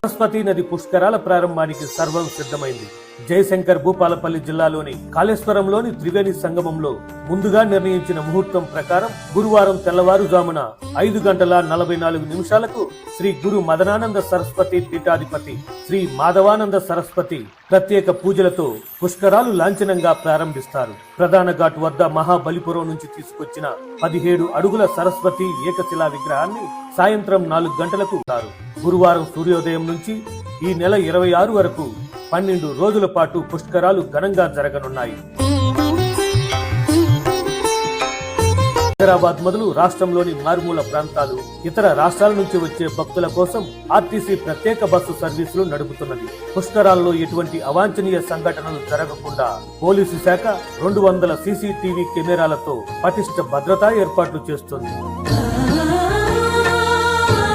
సరస్వతి నది పుష్కరాల ప్రారంభానికి సర్వం సిద్ధమైంది. జయశంకర్ భూపాలపల్లి జిల్లాలోని కాళేశ్వరంలోని త్రివేణి సంగమంలో ముందుగా నిర్ణయించిన ముహూర్తం ప్రకారం గురువారం తెల్లవారుజామున ఐదు గంటల నలభై నాలుగు నిమిషాలకు శ్రీ గురు మదనానంద సరస్వతి పీఠాధిపతి శ్రీ మాధవానంద సరస్వతి ప్రత్యేక పూజలతో పుష్కరాలు లాంఛనంగా ప్రారంభిస్తారు. ప్రధాన ఘాట్ వద్ద మహాబలిపురం నుంచి తీసుకొచ్చిన పదిహేడు అడుగుల సరస్వతి ఏకశిలా విగ్రహాన్ని సాయంత్రం నాలుగు గంటలకు ఉంటారు గురువారం సూర్యోదయం నుంచి ఈ నెల ఇరవై ఆరు వరకు పన్నెండు రోజుల పాటు పుష్కరాలు ఘనంగా జరగనున్నాయి. హైదరాబాద్ మొదలు రాష్ట్రంలోని మారుమూల ప్రాంతాలు ఇతర రాష్ట్రాల నుంచి వచ్చే భక్తుల కోసం ఆర్టీసీ ప్రత్యేక బస్సు సర్వీసులు నడుపుతున్నది. పుష్కరాల్లో ఎటువంటి అవాంఛనీయ సంఘటనలు జరగకుండా పోలీసు శాఖ రెండు వందల సీసీటీవీ కెమెరాలతో పటిష్ట భద్రతా ఏర్పాట్లు చేస్తుంది.